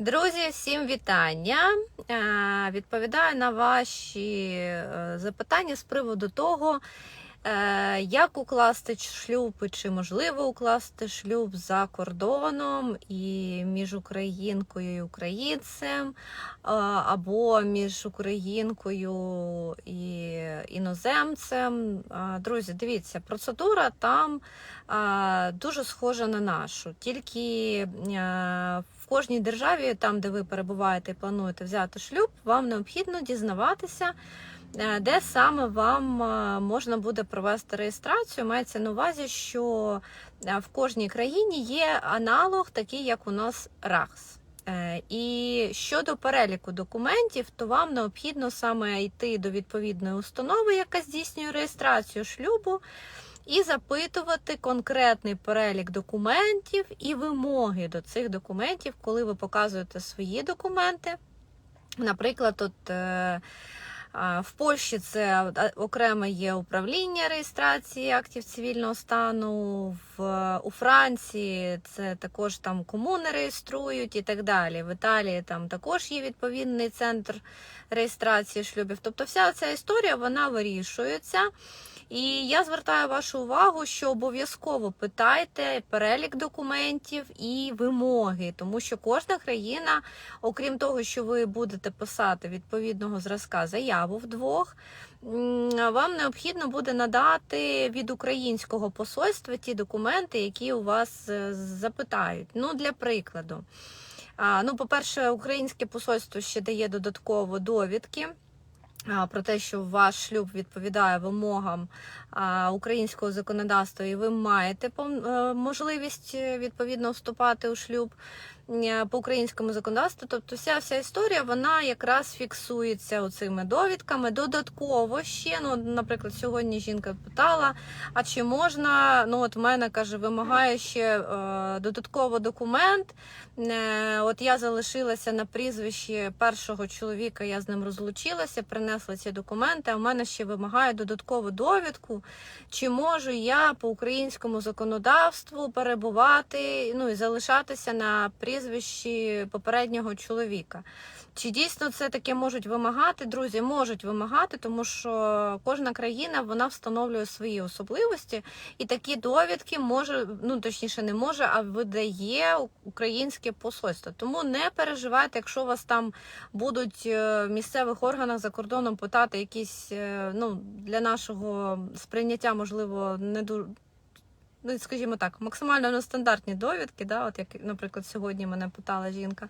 Друзі, всім вітання! Е, Відповідаю на ваші е, запитання з приводу того, як укласти шлюб, чи можливо укласти шлюб за кордоном і між українкою і українцем, е, або між українкою і іноземцем. Е, Друзі, дивіться, процедура там е, дуже схожа на нашу, тільки е, в кожній державі, там де ви перебуваєте і плануєте взяти шлюб, вам необхідно дізнаватися, е, де саме вам е, можна буде провести реєстрацію. Мається на увазі, що е, в кожній країні є аналог, такий як у нас РАХС. Е, І щодо переліку документів, то вам необхідно саме йти до відповідної установи, яка здійснює реєстрацію шлюбу, і запитувати конкретний перелік документів і вимоги до цих документів, коли ви показуєте свої документи. Наприклад, от. В Польщі це окреме є управління реєстрації актів цивільного стану. В у Франції це також там комуни реєструють і так далі. В Італії там також є відповідний центр реєстрації шлюбів. Тобто, вся ця історія вона вирішується. І я звертаю вашу увагу, що обов'язково питайте перелік документів і вимоги, тому що кожна країна, окрім того, що ви будете писати відповідного зразка заяву вдвох, вам необхідно буде надати від українського посольства ті документи, які у вас е, запитають. Ну, для прикладу. Ну, по-перше, українське посольство ще дає додатково довідки. Про те, що ваш шлюб відповідає вимогам українського законодавства, і ви маєте е, можливість е, відповідно вступати у шлюб по українському законодавству. Тобто, вся вся історія вона якраз фіксується оцими довідками. Додатково ще, ну, наприклад, сьогодні жінка питала: а чи можна? Ну, от в мене каже, вимагає ще е, додатково документ. Е, От я залишилася на прізвищі першого чоловіка, я з ним розлучилася, принесла ці документи. А в мене ще вимагає додаткову довідку, чи можу я по українському законодавству перебувати ну і залишатися на прізвищі попереднього чоловіка. Чи дійсно це таке можуть вимагати? Друзі, можуть вимагати, тому що кожна країна вона встановлює свої особливості, і такі довідки може, ну точніше, не може, а видає українське посольство. Тому не переживайте, якщо вас там будуть е, в місцевих органах за кордоном питати якісь е, ну для нашого сприйняття, можливо, не дуже. Ну, скажімо так, максимально нестандартні довідки, да, от як, наприклад, сьогодні мене питала жінка.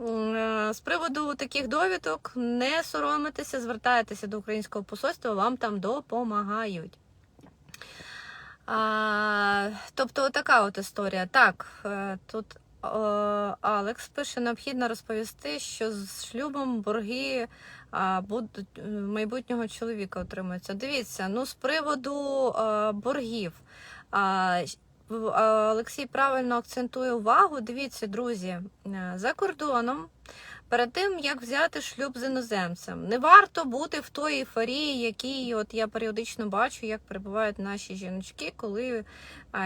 Е, З приводу таких довідок не соромитеся, звертайтеся до українського посольства, вам там допомагають. А, тобто, така от історія. Так, е, тут е, Алекс пише: необхідно розповісти, що з шлюбом борги а, будуть майбутнього чоловіка отримуються. Дивіться, ну з приводу е, боргів. Олексій правильно акцентує увагу. Дивіться, друзі, е, за кордоном. Перед тим як взяти шлюб з іноземцем, не варто бути в той ейфорії, якій от я періодично бачу, як перебувають наші жіночки, коли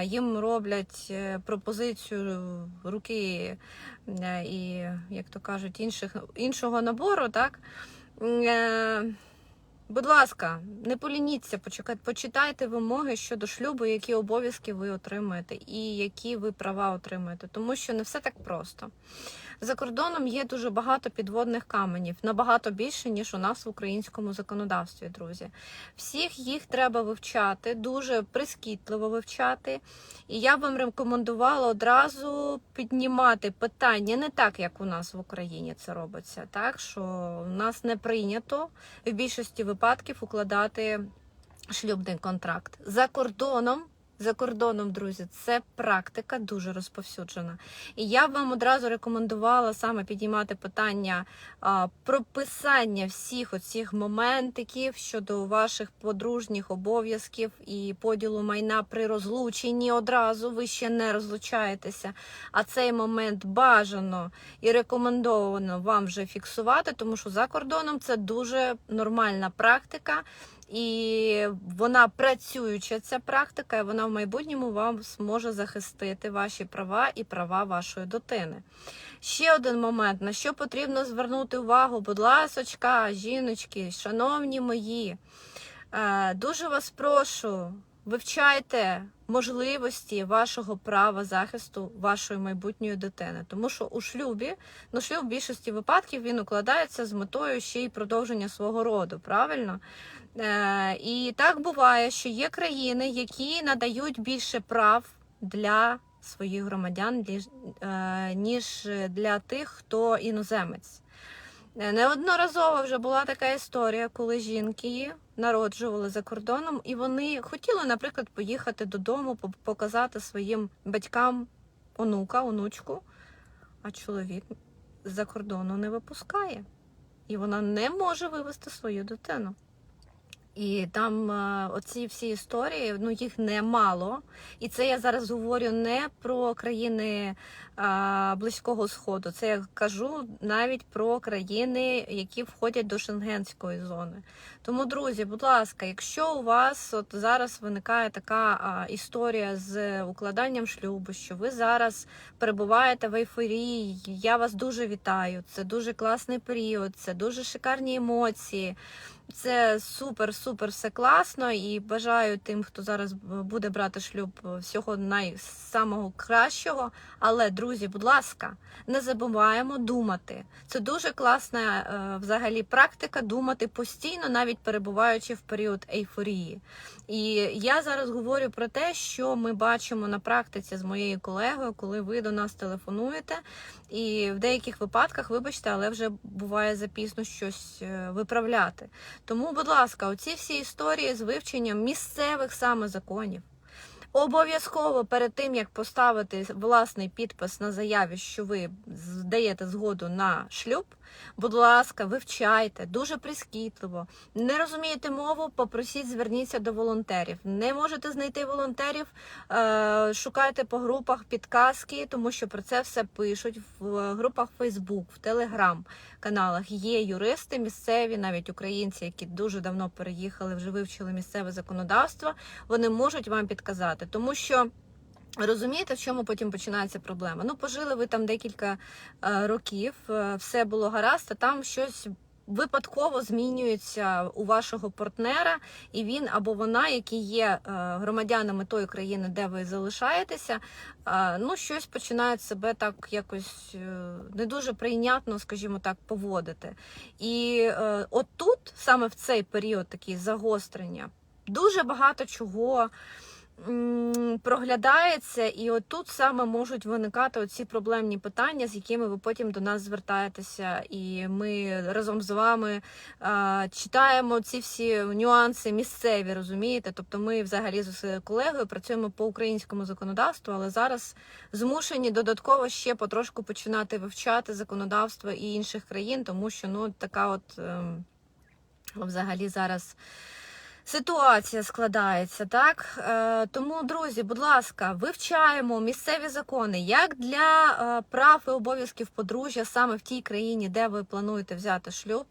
їм роблять е, пропозицію руки е, і, як то кажуть, інших, іншого набору, так. Будь ласка, не полініться, почитайте вимоги щодо шлюбу, які обов'язки ви отримаєте, і які ви права отримаєте, тому що не все так просто. За кордоном є дуже багато підводних каменів, набагато більше, ніж у нас в українському законодавстві, друзі. Всіх їх треба вивчати, дуже прискіпливо вивчати. І я вам рекомендувала одразу піднімати питання не так, як у нас в Україні це робиться, так що у нас не прийнято в більшості випадків укладати шлюбний контракт за кордоном. За кордоном, друзі, це практика дуже розповсюджена. І я б вам одразу рекомендувала саме підіймати питання а, прописання всіх оцих моментиків щодо ваших подружніх обов'язків і поділу майна при розлученні одразу. Ви ще не розлучаєтеся. А цей момент бажано і рекомендовано вам вже фіксувати, тому що за кордоном це дуже нормальна практика. І вона працююча, ця практика, і вона в майбутньому вам зможе захистити ваші права і права вашої дитини. Ще один момент, на що потрібно звернути увагу, будь ласочка, жіночки, шановні мої, е, дуже вас прошу, вивчайте можливості вашого права захисту вашої майбутньої дитини. Тому що у шлюбі, ну шлюб в більшості випадків він укладається з метою ще й продовження свого роду, правильно? Е, І так буває, що є країни, які надають більше прав для своїх громадян, е, ніж для тих, хто іноземець. Е, Неодноразово вже була така історія, коли жінки народжували за кордоном, і вони хотіли, наприклад, поїхати додому, показати своїм батькам онука, онучку, а чоловік з-за кордону не випускає. І вона не може вивезти свою дитину. І там е, оці всі історії, ну їх немало. І це я зараз говорю не про країни а, Близького Сходу. Це я кажу навіть про країни, які входять до шенгенської зони. Тому, друзі, будь ласка, якщо у вас от зараз виникає така а, історія з укладанням шлюбу, що ви зараз перебуваєте в ейфорії, я вас дуже вітаю. Це дуже класний період, це дуже шикарні емоції. Це супер, супер все класно і бажаю тим, хто зараз буде брати шлюб, всього най самого кращого. Але, друзі, будь ласка, не забуваємо думати. Це дуже класна е, взагалі практика думати постійно, навіть перебуваючи в період ейфорії. І я зараз говорю про те, що ми бачимо на практиці з моєю колегою, коли ви до нас телефонуєте, і в деяких випадках, вибачте, але вже буває запізно щось е, виправляти. Тому, будь ласка, оці всі історії з вивченням місцевих саме законів. Обов'язково перед тим, як поставити власний підпис на заяві, що ви даєте згоду на шлюб, будь ласка, вивчайте дуже прискіпливо. Не розумієте мову, попросіть, зверніться до волонтерів. Не можете знайти волонтерів, е, шукайте по групах підказки, тому що про це все пишуть в групах Facebook, в Telegram каналах. Є юристи місцеві, навіть українці, які дуже давно переїхали, вже вивчили місцеве законодавство. Вони можуть вам підказати, тому що. Розумієте, в чому потім починається проблема? Ну, пожили ви там декілька е, років, е, все було гаразд, а там щось випадково змінюється у вашого партнера, і він або вона, які є е, громадянами тої країни, де ви залишаєтеся, ну щось починають себе так якось не дуже прийнятно, скажімо так, поводити. І е, от тут, саме в цей період такий загострення, дуже багато чого проглядається, і отут саме можуть виникати оці проблемні питання, з якими ви потім до нас звертаєтеся, і ми разом з вами а, читаємо ці всі нюанси місцеві, розумієте? Тобто ми взагалі з колегою працюємо по українському законодавству, але зараз змушені додатково ще потрошку починати вивчати законодавство і інших країн, тому що ну така от ем, взагалі зараз. Ситуація складається, так? Е, тому, друзі, будь ласка, вивчаємо місцеві закони як для е, прав і обов'язків подружжя саме в тій країні, де ви плануєте взяти шлюб.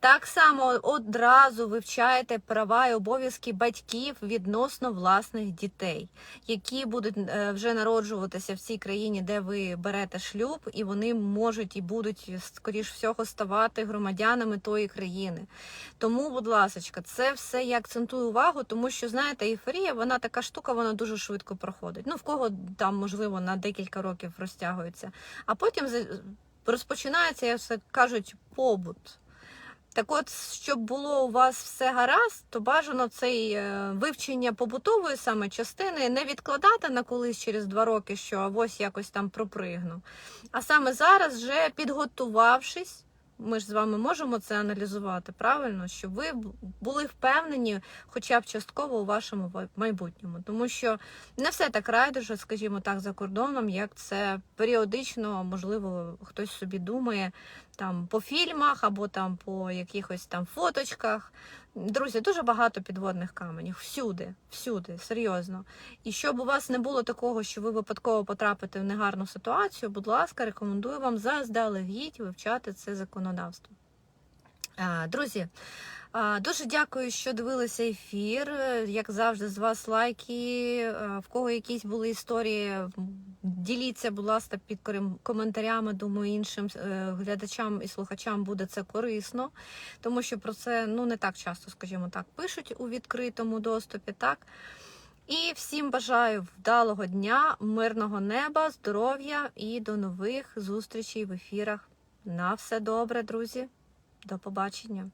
Так само одразу вивчайте права і обов'язки батьків відносно власних дітей, які будуть е, вже народжуватися в цій країні, де ви берете шлюб, і вони можуть і будуть, скоріш всього, ставати громадянами тої країни. Тому, будь ласка, це все як я акцентую увагу, тому що знаєте, ейфорія, вона така штука, вона дуже швидко проходить. Ну в кого там можливо на декілька років розтягується. А потім розпочинається, як все кажуть, побут. Так от, щоб було у вас все гаразд, то бажано цей е, вивчення побутової саме частини не відкладати на колись через два роки, що ось якось там пропригну. А саме зараз, вже підготувавшись, ми ж з вами можемо це аналізувати правильно, щоб ви були впевнені, хоча б частково у вашому майбутньому, тому що не все так райдуже, скажімо так, за кордоном, як це періодично, можливо, хтось собі думає там по фільмах або там по якихось там фоточках. Друзі, дуже багато підводних каменів. Всюди, всюди, серйозно. І щоб у вас не було такого, що ви випадково потрапите в негарну ситуацію, будь ласка, рекомендую вам заздалегідь вивчати це законодавство. Друзі, Дуже дякую, що дивилися ефір. Е, Як завжди, з вас лайки. Е, В кого якісь були історії, діліться, будь ласка, під коментарями. Думаю, іншим е, глядачам і слухачам буде це корисно, тому що про це ну не так часто, скажімо так, пишуть у відкритому доступі. Так. І всім бажаю вдалого дня, мирного неба, здоров'я і до нових зустрічей в ефірах. На все добре, друзі. До побачення.